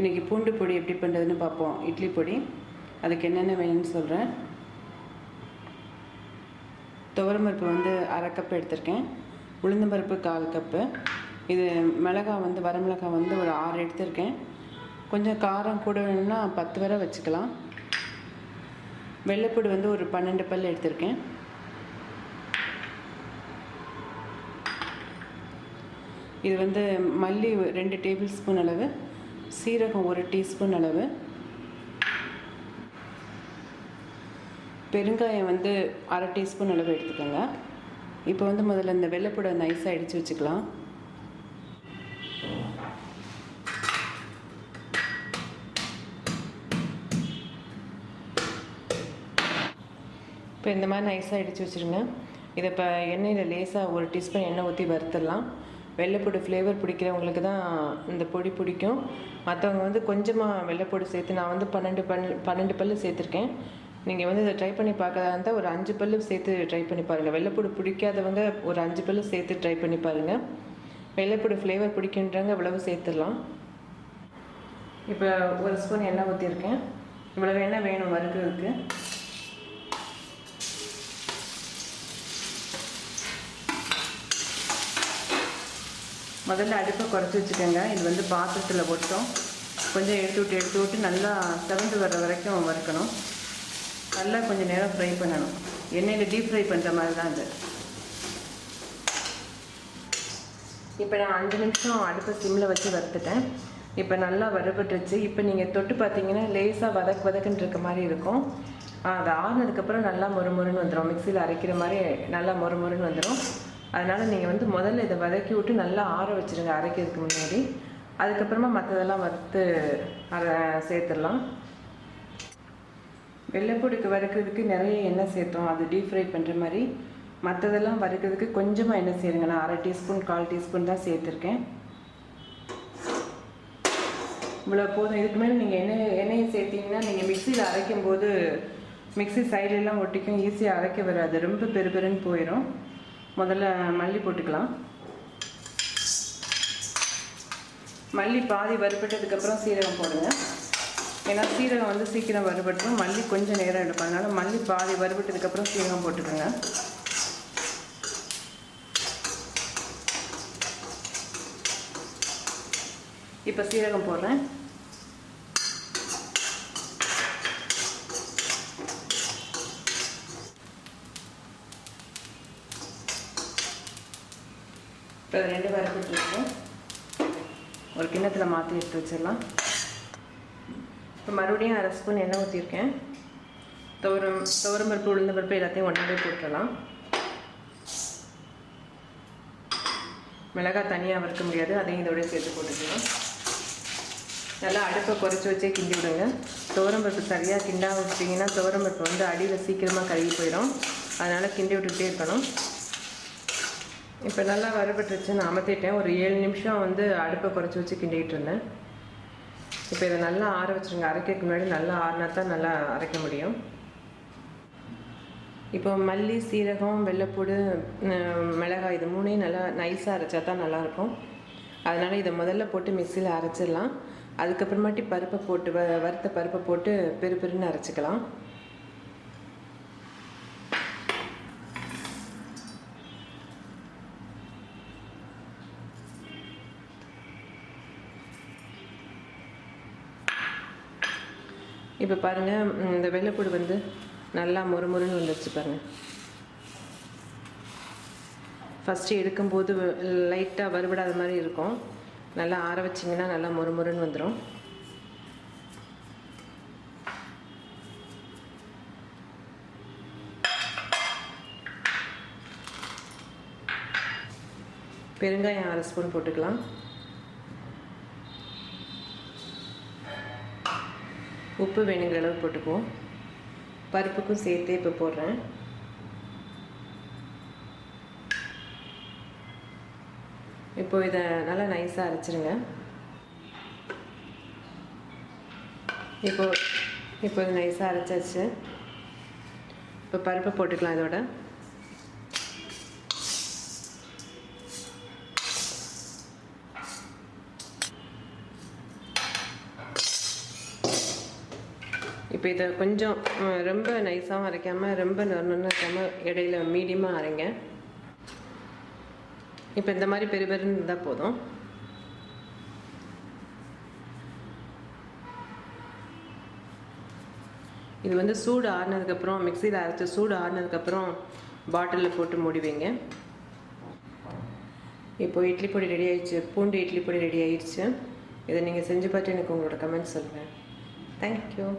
இன்றைக்கி பூண்டு பொடி எப்படி பண்ணுறதுன்னு பார்ப்போம். இட்லி பொடி. அதுக்கு என்னென்ன வேணும்னு சொல்கிறேன் துவரம்பருப்பு வந்து அரை கப் எடுத்திருக்கேன். உளுந்தம்பருப்பு கால் கப்பு இது மிளகாய் வந்து வரமிளகாய் வந்து ஒரு ஆறு எடுத்திருக்கேன். கொஞ்சம் காரம் கூட வேணும்னா பத்து வரை வச்சுக்கலாம். வெள்ளைப்பூடு வந்து ஒரு பன்னெண்டு பல் எடுத்திருக்கேன். இது வந்து மல்லி ரெண்டு டேபிள் ஸ்பூன் அளவு. சீரகம் ஒரு டீஸ்பூன் அளவு. பெருங்காயம் வந்து அரை டீஸ்பூன் அளவு எடுத்துக்கோங்க. இப்போ வந்து முதல்ல இந்த வெள்ளைப்பூடை நைஸாக அடித்து வச்சுக்கலாம். இப்போ இந்த மாதிரி நைஸாக அடித்து வச்சுருங்க. இதை இப்போ எண்ணெயில் லேசாக ஒரு டீஸ்பூன் எண்ணெய் ஊற்றி வறுத்துடலாம். வெள்ளைப்பொடி ஃப்ளேவர் பிடிக்கிறவங்களுக்கு தான் இந்த பொடி பிடிக்கும். மற்றவங்க வந்து கொஞ்சமாக வெள்ளைப்பொடி சேர்த்து நான் வந்து பன்னெண்டு பல் பன்னெண்டு பல்லு சேர்த்துருக்கேன். நீங்கள் வந்து இதை ட்ரை பண்ணி பார்க்கறதா இருந்தால் ஒரு அஞ்சு பல்லு சேர்த்து ட்ரை பண்ணி பாருங்கள் வெள்ளைப்பொடி பிடிக்காதவங்க ஒரு அஞ்சு பல்லு சேர்த்து ட்ரை பண்ணி பாருங்கள் வெள்ளைப்பொடி ஃப்ளேவர் பிடிக்கின்றவங்க இவ்வளவு சேர்த்துடலாம். இப்போ ஒரு ஸ்பூன் எண்ணெய் ஊற்றிருக்கேன் இவ்வளவு எண்ணெய் வேணும் வறுக்கிறதுக்கு. முதல்ல அடுப்பை குறைச்சி வச்சுக்கோங்க. இது வந்து பாத்திரத்தில் ஒட்டும். கொஞ்சம் எடுத்து விட்டு எடுத்து விட்டு நல்லா செவந்து வர்ற வரைக்கும் வறுக்கணும். நல்லா கொஞ்சம் நேரம் ஃப்ரை பண்ணணும். எண்ணெயில் டீப் ஃப்ரை பண்ணுற மாதிரி தான் இது. இப்போ நான் அஞ்சு நிமிஷம் அடுப்பை சிம்மில் வச்சு வறுத்துட்டேன். இப்போ நல்லா வறுபட்டுருச்சு. இப்போ நீங்கள் தொட்டு பார்த்தீங்கன்னா லேசாக வதக்கு வதக்குன்னு இருக்க மாதிரி இருக்கும். அது ஆறுனதுக்கப்புறம் நல்லா மொறு மொறுன்னு வந்துடும் மிக்சியில் அரைக்கிற மாதிரி நல்லா மொறு மொறுன்னு வந்துடும் அதனால் நீங்கள் வந்து முதல்ல இதை வதக்கி விட்டு நல்லா ஆற வச்சுருங்க அரைக்கிறதுக்கு முன்னாடி. அதுக்கப்புறமா மற்றதெல்லாம் வறுத்து அரை சேர்த்துடலாம். வெள்ளைப்பூடிக்கு வறுக்கிறதுக்கு நிறைய எண்ணெய் சேர்த்தோம். அது டீப் ஃப்ரை பண்ணுற மாதிரி. மற்றதெல்லாம் வறுக்கிறதுக்கு கொஞ்சமாக எண்ணெய் சேருங்க. நான் அரை டீஸ்பூன் கால் டீஸ்பூன் தான் சேர்த்துருக்கேன். இவ்வளோ போதும். இதுக்கு மேலே நீங்கள் எண்ணெய் எண்ணெயை சேர்த்தீங்கன்னா நீங்கள் மிக்சியில் அரைக்கும் போது மிக்சி சைட்லெலாம் ஒட்டிக்கும். ஈஸியாக அரைக்க வராது. ரொம்ப பெருபெருன்னு போயிடும் முதல்ல மல்லி போட்டுக்கலாம். மல்லி பாதி வறுபட்டதுக்கப்புறம் சீரகம் போடுங்க. ஏன்னா சீரகம் வந்து சீக்கிரம் வறுபட்டுரும். மல்லி கொஞ்சம் நேரம் எடுப்போம் அதனால் மல்லி பாதி வறுபட்டதுக்கப்புறம் சீரகம் போட்டுக்கோங்க. இப்போ சீரகம் போடுறேன். இப்போ ரெண்டு வறுத்துட்ருக்கோம் ஒரு கிண்ணத்தில் மாற்றி எடுத்து வச்சிடலாம். இப்போ மறுபடியும் அரை ஸ்பூன் எண்ணெய் ஊற்றிருக்கேன் துவரம் துவரம் பருப்பு உளுந்த பருப்பு எல்லாத்தையும் ஒன்றாவே போட்டுடலாம். மிளகாய் தனியாக வறுக்க முடியாது. அதையும் இதோடய சேர்த்து போட்டுக்கலாம். நல்லா அடுப்பை குறைச்சி வச்சே கிண்டி விடுங்க. துவரம் பருப்பு சரியாக கிண்டா வச்சிட்டிங்கன்னா துவரம் பருப்பு வந்து அடியில் சீக்கிரமாக கழுகி போயிடும். அதனால் கிண்டி விட்டுக்கிட்டே இருக்கணும். இப்போ நல்லா வறுபட்டுருச்சு. நான் அமர்த்திட்டேன் ஒரு ஏழு நிமிஷம் வந்து அடுப்பை குறைச்சி வச்சு கிண்டிகிட்டு இருந்தேன். இப்போ இதை நல்லா ஆற வச்சுருங்க. அரைக்கிறதுக்கு முன்னாடி நல்லா ஆறினா தான் நல்லா அரைக்க முடியும். இப்போ மல்லி சீரகம் வெள்ளைப்பூடு மிளகாய் இது மூணையும் நல்லா நைஸாக அரைச்சா தான் நல்லாயிருக்கும். அதனால் இதை முதல்ல போட்டு மிக்சியில் அரைச்சிடலாம். அதுக்கப்புறமாட்டி பருப்பை போட்டு வ வறுத்த பருப்பை போட்டு பெரு பெருன்னு அரைச்சிக்கலாம். இப்போ பாருங்கள் இந்த வெள்ளைப்பூடு வந்து நல்லா மொறுமொறுன்னு வந்துருச்சு பாருங்கள் ஃபஸ்ட்டு எடுக்கும்போது லைட்டாக வறுபடாத மாதிரி இருக்கும். நல்லா ஆற வச்சிங்கன்னா நல்லா மொறுமொறுன்னு வந்துடும் பெருங்காயம் அரை ஸ்பூன் போட்டுக்கலாம். உப்பு வேணுங்கிற அளவு போட்டுக்குவோம். பருப்புக்கும் சேர்த்து இப்போ போடுறேன். இப்போ இதை நல்லா நைஸாக அரைச்சிருங்க. இப்போ இப்போ இது நைஸாக அரைச்சாச்சு. இப்போ பருப்பை போட்டுக்கலாம் இதோட. இப்போ இதை கொஞ்சம் ரொம்ப நைஸாகவும் அரைக்காமல் ரொம்ப நொன்னு அரைக்காமல் இடையில மீடியமாக அரைங்க. இப்போ இந்த மாதிரி பெரு பெருன்னு இருந்தால் போதும். இது வந்து சூடு ஆறுனதுக்கப்புறம் மிக்சியில் அரைச்சி சூடு ஆறுனதுக்கப்புறம் பாட்டிலில் போட்டு மூடி வைங்க. இப்போ இட்லி பொடி ரெடி ஆயிடுச்சு. பூண்டு இட்லி பொடி ரெடி ஆயிடுச்சு. இதை நீங்கள் செஞ்சு பார்த்து எனக்கு உங்களோட கமெண்ட் சொல்லுங்கள் தேங்க்யூ